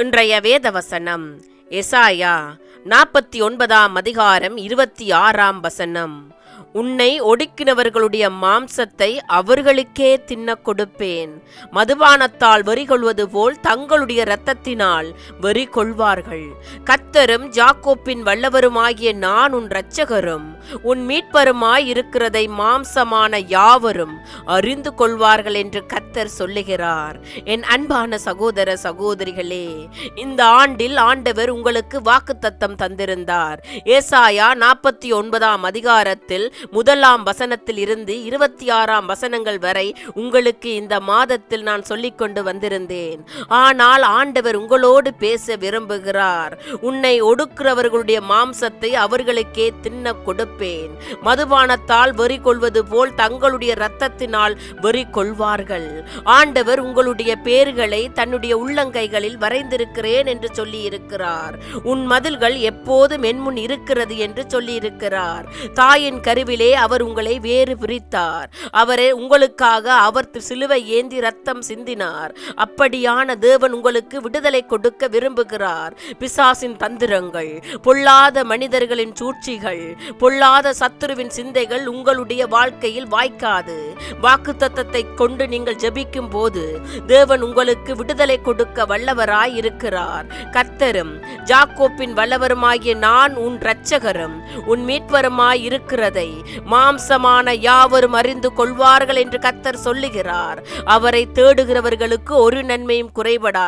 இன்றைய வேத வசனம் எசாயா நாற்பத்தி ஒன்பதாம் அதிகாரம் இருபத்தி ஆறாம் வசனம். உன்னை ஒடுக்கினவர்களுடைய மாம்சத்தை அவர்களுக்கே தின்னக் கொடுப்பேன். மதுபானத்தால் வெறி கொள்வது போல் தங்களுடைய இரத்தத்தினால் வெறி கொள்வார்கள். கத்தரும் ஜாக்கோப்பின் வல்லவருமாகிய நான் உன் இரட்சகரும் உன் மீட்பருமாய் இருக்கிறதை மாம்சமான யாவரும் அறிந்து கொள்வார்கள் என்று கத்தர் சொல்லுகிறார். என் அன்பான சகோதர சகோதரிகளே இந்த ஆண்டில் ஆண்டவர் உங்களுக்கு வாக்குத்தத்தம் தந்திருந்தார். ஏசாயா நாற்பத்தி ஒன்பதாம் அதிகாரத்தில் முதலாம் வசனத்தில் இருந்து இருபத்தி ஆறாம் வசனங்கள் வரை உங்களுக்கு இந்த மாதத்தில் நான் சொல்லிக்கொண்டு வந்திருந்தேன். ஆனால் ஆண்டவர் உங்களோடு பேச விரும்புகிறார். உன்னை ஒடுக்கிறவர்களுடைய மாம்சத்தை அவர்களுக்கே தின்ன கொடுப்பேன். மதுபானத்தால் வெறி கொள்வது போல் தங்களுடைய இரத்தத்தினால் வெறி கொள்வார்கள். ஆண்டவர் உங்களுடைய பேர்களை தன்னுடைய உள்ளங்கைகளில் வரைந்திருக்கிறேன் என்று சொல்லியிருக்கிறார். உன் மதில்கள் எப்போது மென்முன் இருக்கிறது என்று சொல்லியிருக்கிறார். தாயின் தாயின் கருவிலே அவர் உங்களை வேறு பிரித்தார். அவரே உங்களுக்காக அவர் சிலுவை ஏந்தி ரத்தம் சிந்தினார். அப்படியான தேவன் உங்களுக்கு விடுதலை கொடுக்க விரும்புகிறார். பிசாசின் தந்திரங்கள் பொல்லாத மனிதர்களின் சூழ்ச்சிகள் பொல்லாத சத்துருவின் சிந்தைகள் உங்களுடைய வாழ்க்கையில் வாய்க்காது. வாக்குத்தத்தத்தை கொண்டு நீங்கள் ஜெபிக்கும் போது தேவன் உங்களுக்கு விடுதலை கொடுக்க வல்லவராய் இருக்கிறார். கத்தரும் ஜாக்கோப்பின் வல்லவருமாகிய நான் உன் இரட்சகரும் உன் மீட்பருமாய் இருக்கிறதை மாம்சமான யாவரும் அறிந்து கொள்வார்கள் என்று கத்தர் சொல்லுகிறார். அவரை தேடுகிறவர்களுக்கு ஒரு நன்மையும் குறைபடாது.